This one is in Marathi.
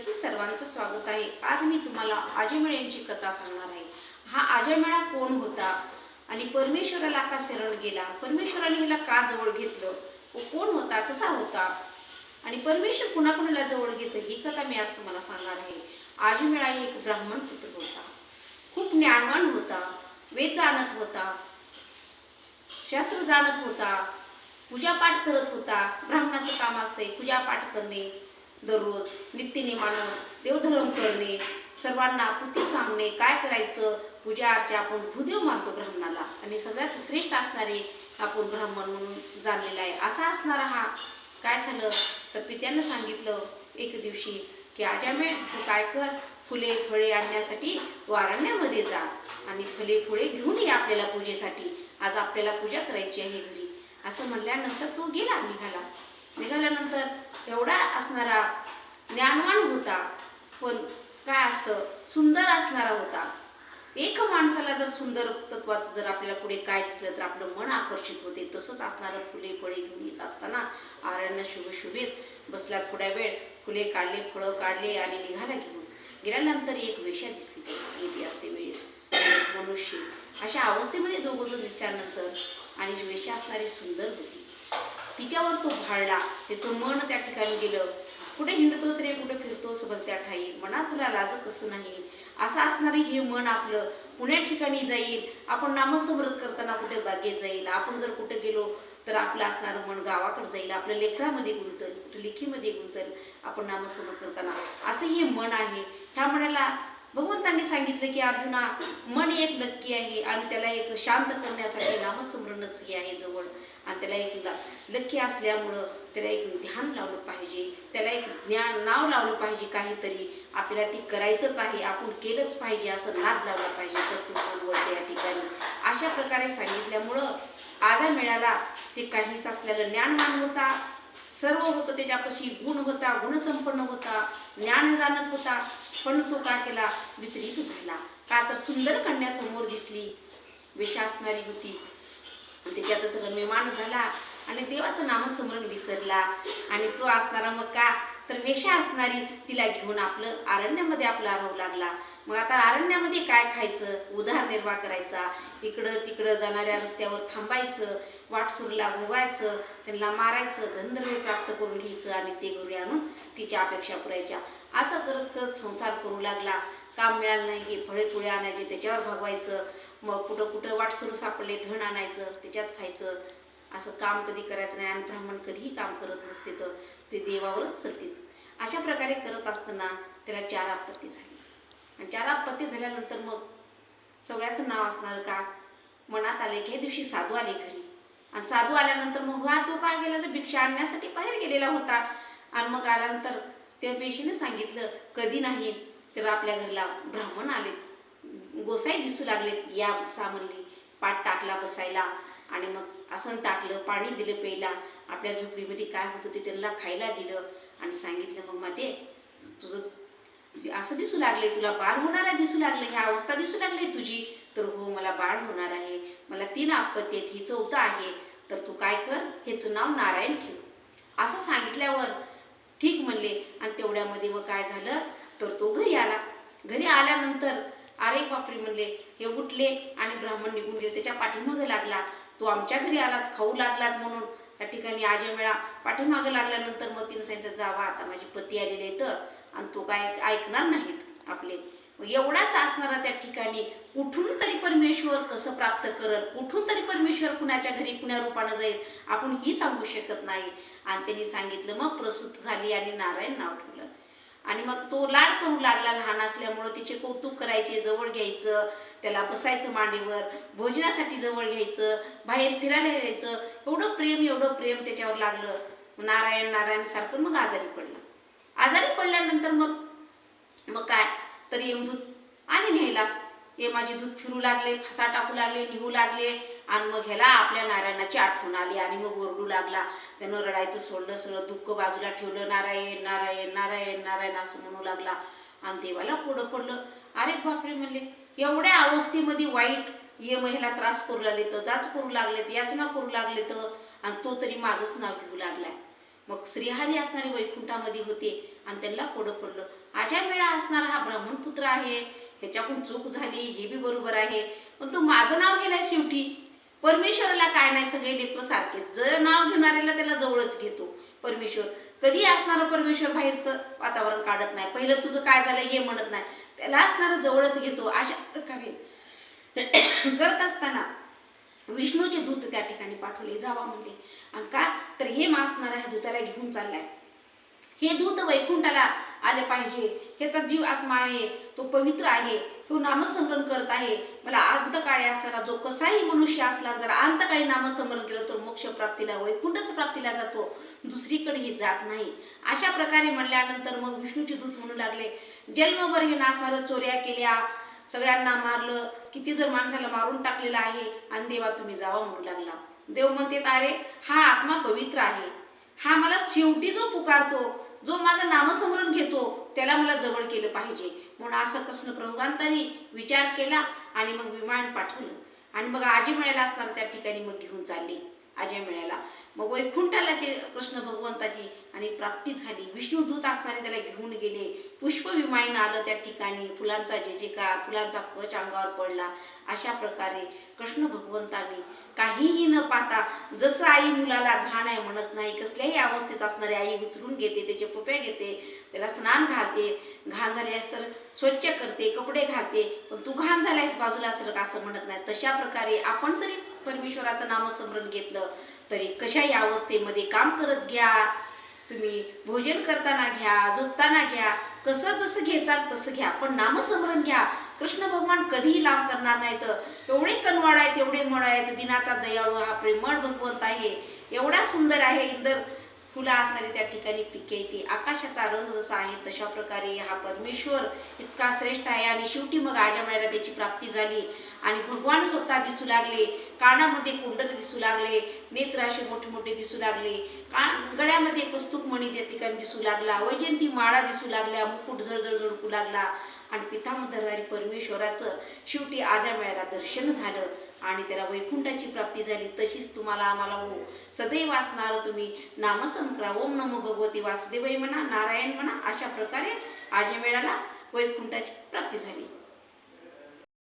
चॅनलवरती सर्वांचं स्वागत आहे. आज मी तुम्हाला आजमेळ यांची कथा सांगणार आहे. हा आजमेळा कोण होता आणि परमेश्वराला का शरण गेला? परमेश्वराने हिला का जवळ घेतलं? व कोण होता? कसा होता? आणि परमेश्वर कुणाकुणाला जवळ घेतं ही कथा मी आज तुम्हाला सांगणार आहे. आजमेळा हे एक ब्राह्मण पुत्र होता. खूप ज्ञानवान होता. वेद जाणत होता. शास्त्र जाणत होता. पूजापाठ करत होता. ब्राह्मणाचं काम असतंय. पूजापाठ करणे. दररोज नित्यनेमानं देवधर्म करणे सर्वांना पुती सांगणे काय करायचं? पूजा अर्चा आपण भूदेव मानतो ब्राह्मणाला. आणि सगळ्यात श्रेष्ठ असणारे आपण ब्राह्मण म्हणून जाणलेला आहे. असा असणारा हा. काय झालं? तर पित्यानं सांगितलं एक दिवशी की आजामे तू काय कर? फुले फळे आणण्यासाठी वारण्यामध्ये जा आणि फुले फुळे घेऊन ये आपल्याला पूजेसाठी. आज आपल्याला पूजा करायची आहे घरी. असं म्हणल्यानंतर तो गेला निघाला. निघाल्यानंतर एवढा असणारा ज्ञानवान होता पण काय असतं? सुंदर असणारा होता. एक माणसाला जर सुंदर तत्वाचं जर आपल्याला पुढे काय दिसलं तर आपलं मन आकर्षित होते. तसंच असणारं फुले फळे घेऊन येत असताना आरण्य शुभशुभेत बसला थोड्या वेळ. फुले काढले फळं काढले आणि निघाला घेऊन. गेल्यानंतर एक वेशा दिसली येते असते वेळेस. मनुष्य. अशा अवस्थेमध्ये दोघं जण दिसल्यानंतर आणि वेशा वेश्या असणारी सुंदर होती. तिच्यावर तो भाळला. त्याचं मन त्या ठिकाणी गेलं. कुठे हिंडतोस रे? कुठे फिरतोस? बघ त्या ठाई. मना तुला लाज कसं नाही. असं असणारे हे मन आपलं पुण्या ठिकाणी जाईल. आपण नामस्मृत करताना कुठे बागेत जाईल. आपण जर कुठे गेलो तर आपलं असणारं मन गावाकडे जाईल. आपल्या लेखरामध्ये गुंतल कुठे लेखीमध्ये गुंतल आपण नामस्मृत करताना. असं हे मन आहे. ह्या मनाला भगवंतांनी सांगितलं की अर्जुना मन एक नक्की आहे आणि त्याला एक शांत करण्यासाठी नामस्मरणच हे आहे जवळ. त्याला एक ल- असल्यामुळं त्याला एक ध्यान लावलं पाहिजे. त्याला एक ज्ञान नाव लावलं पाहिजे काहीतरी. आपल्याला ती करायचंच आहे आपण केलंच पाहिजे असं नाद लावला पाहिजे तर तू बोलवते या ठिकाणी. अशा प्रकारे सांगितल्यामुळं आजा मिळाला. ते काहीच असलेलं ज्ञानवान होता. सर्व होतं त्याच्यापाशी गुण होता गुणसंपन्न होता. ज्ञान जाणत होता. पण तो का केला? विचलित झाला. का तर सुंदर कन्या समोर दिसली. विषा असणारी होती. आणि त्याच्यातच रम्यमान झाला आणि देवाचं नामस्मरण विसरला. आणि तो असणारा मग का? तर वेशा असणारी तिला घेऊन आपलं अरण्यामध्ये आपला राहू लागला. मग आता अरण्यामध्ये काय खायचं? उदरनिर्वाह करायचा. इकडं तिकडं जाणाऱ्या रस्त्यावर थांबायचं. वाटसुरला भोगायचं. त्यांना मारायचं. धनद्रव्य प्राप्त करून घ्यायचं आणि ते घरी आणून तिच्या अपेक्षा पुरायच्या. असं करत करत संसार करू लागला. काम मिळालं नाही हे फळे पुळे आणायचे त्याच्यावर भागवायचं मग कुठं कुठं वाटसुरू सापडले धन आणायचं त्याच्यात खायचं. असं काम कधी करायचं नाही आणि ब्राह्मण कधीही काम करत नसते तर ते देवावरच चलतात. अशा प्रकारे करत असताना त्याला चार आपत्ती झाली. आणि चार आपत्ती झाल्यानंतर मग सगळ्याचं नाव असणार का? मनात आले की हे दिवशी साधू आले घरी. आणि साधू आल्यानंतर मग हा तो काय गेला तर भिक्षा आणण्यासाठी बाहेर गेलेला होता. आणि मग आल्यानंतर त्या पेशीने सांगितलं कधी नाही तर आपल्या घरला ब्राह्मण आलेत. गोसाई दिसू लागलेत. या बसा म्हणली. पाठ टाकला बसायला आणि मग आसन टाकलं पाणी दिलं प्यायला. आपल्या झोपडीमध्ये काय होतं ते त्यांना खायला दिलं आणि सांगितलं मग माते तुझं असं दिसू लागले तुला बाळ होणार आहे दिसू लागले ह्या अवस्था दिसू लागली तुझी. तर हो मला बाळ होणार आहे. मला तीन आपत्ती आहेत. ही चौथं आहे. तर तू काय कर? हेचं नाव नारायण ठेव. असं सांगितल्यावर ठीक म्हणले. आणि तेवढ्यामध्ये मग काय झालं? तर तो घरी आला. घरी आल्यानंतर अरे बापरे म्हणले हे उठले आणि ब्राह्मण निघून गेले. त्याच्या पाठीमागं लागला. तो आमच्या घरी आलात खाऊ लागलात म्हणून. त्या ठिकाणी आजमेळा पाठीमागं लागल्यानंतर मग तिने सांगितलं जावा आता माझे पती आलेले आहेत आणि तो काय ऐकणार नाहीत आपले. मग एवढाच असणारा त्या ठिकाणी कुठून तरी परमेश्वर कसं प्राप्त करल? कुठून तरी परमेश्वर कुणाच्या घरी कुण्या रूपानं जाईल? आपण ही सांगू शकत नाही. आणि त्यांनी सांगितलं मग प्रसूत झाली आणि नारायण नाव ठेवलं. आणि मग तो लाड करू लागला लहान असल्यामुळं तिचे कौतुक करायचे जवळ घ्यायचं त्याला बसायचं मांडीवर भोजनासाठी जवळ घ्यायचं बाहेर फिरायला यायचं. एवढं प्रेम एवढं प्रेम त्याच्यावर लागलं. नारायण नारायण सारखं मग आजारी पडलं. आजारी पडल्यानंतर मग मग काय? तर यमदूत आणि न्यायला. हे माझे दूध फिरू लागले फसा टाकू लागले निघू लागले. आणि मग ह्याला आपल्या नारायणाची आठवण आली आणि मग ओरडू लागला. त्यानं रडायचं सोडलं सगळं दुःख बाजूला ठेवलं नारायण नारायण नारायण नारायण असं म्हणू लागला. आणि देवाला पुढं पडलं. अरे बापरे म्हणले एवढ्या अवस्थेमध्ये वाईट ये महिला त्रास करू लागले तर जाच करू लागले तर याचना करू लागले तर आणि तो तरी माझंच नाव घेऊ लागलाय. मग श्रीहारी असणारे वैकुंठामध्ये होते आणि त्यांना पुढं पडलं. आजा मेळा असणारा हा ब्राह्मणपुत्र आहे. ह्याच्याकडून चूक झाली हे बी बरोबर आहे. पण तो माझं नाव गेलाय शेवटी परमेश्वराला काय नाही सगळे लेकरं सारखेच. जर नाव घेणाऱ्याला त्याला जवळच घेतो परमेश्वर. कधी असणारं परमेश्वर बाहेरचं वातावरण काढत नाही. पहिलं तुझं काय झालं हे म्हणत नाही. त्याला असणारं जवळच घेतो. अशा प्रकारे करत असताना विष्णूचे दूत त्या ठिकाणी पाठवले. जावा म्हणले. आणि का? तर हे मासणारा ह्या दूताला घेऊन चाललाय. हे दूत वैकुंठाला आले पाहिजे. ह्याचा जीव आत्मा आहे. तो पवित्र आहे. तो नामस्मरण करत आहे. मला अंतकाळी असताना जो कसाही मनुष्य असला जर अंतकाळी नामस्मरण केलं तर मोक्ष प्राप्तीला वैकुंठच प्राप्तीला जातो. दुसरीकडेही जात नाही. अशा प्रकारे म्हणल्यानंतर मग विष्णूचे दूत म्हणू लागले जन्मभर हे नाचणारं चोऱ्या केल्या. सगळ्यांना मारलं. किती जर माणसाला मारून टाकलेलं आहे आणि देवा तुम्ही जावा म्हणू लागला. देव म्हणते अरे हा आत्मा पवित्र आहे. हा मला शेवटी जो पुकारतो जो माझं नामस्मरण घेतो त्याला मला जवळ केलं पाहिजे. म्हणून असं कृष्ण प्रभुकांतांनी विचार केला आणि मग विमान पाठवलं. आणि मग आजी मिळायला असणार त्या ठिकाणी मग घेऊन चालली. आजी मिळायला मग वैकुंठाला जे कृष्ण भगवंताची आणि प्राप्ती झाली. विष्णुदूत असणारे त्याला घेऊन गेले. पुष्पविमान आलं त्या ठिकाणी. फुलांचा जे जे का फुलांचा कच अंगावर पडला. अशा प्रकारे कृष्ण भगवंतांनी काहीही न पाहता जसं आई मुलाला घाण आहे म्हणत नाही कसल्याही अवस्थेत असणारी आई उचलून घेते त्याचे पप्या घेते त्याला स्नान घालते. घाण झाली आहेस तर स्वच्छ करते कपडे घालते. पण तू घाण झालायस बाजूला सरक असं म्हणत नाही. तशा प्रकारे आपण जरी परमेश्वराचं नामस्मरण घेतलं तरी कशा या अवस्थेमध्ये काम करत घ्या. तुम्ही भोजन करताना घ्या झोपताना घ्या कसं जसं घ्याचाल तसं घ्या पण नामस्मरण घ्या. कृष्ण भगवान कधीही लांब करणार नाहीत. एवढे कनवाड आहेत एवढे मळ आहेत दिनाचा दयाळू हा प्रेमळ भगवंत आहे. एवढा सुंदर आहे इंदर फुलं असणारी त्या ठिकाणी पिके येते. आकाशाचा रंग जसा आहे तशा प्रकारे हा परमेश्वर इतका श्रेष्ठ आहे आणि शेवटी मग आजा त्याची प्राप्ती झाली आणि भगवान स्वतः दिसू लागले. कानामध्ये कुंडल दिसू लागले नेत्र असे मोठे मोठे दिसू लागले. का गळ्यामध्ये कस्तुक मणी त्या ठिकाणी दिसू लागला वैजंती माळा दिसू लागल्या मुकुट झळझळ झळकू लागला. आणि पितामधरधारी परमेश्वराचं शेवटी आजा मिळायला दर्शन झालं आणि त्याला वैकुंठाची प्राप्ती झाली. तशीच तुम्हाला आम्हाला हो. सदैव असणार तुम्ही. नामसंकरा ओम नमो भगवती वासुदेवई म्हणा नारायण म्हणा अशा प्रकारे आजा वेळाला वैकुंठाची प्राप्ती झाली.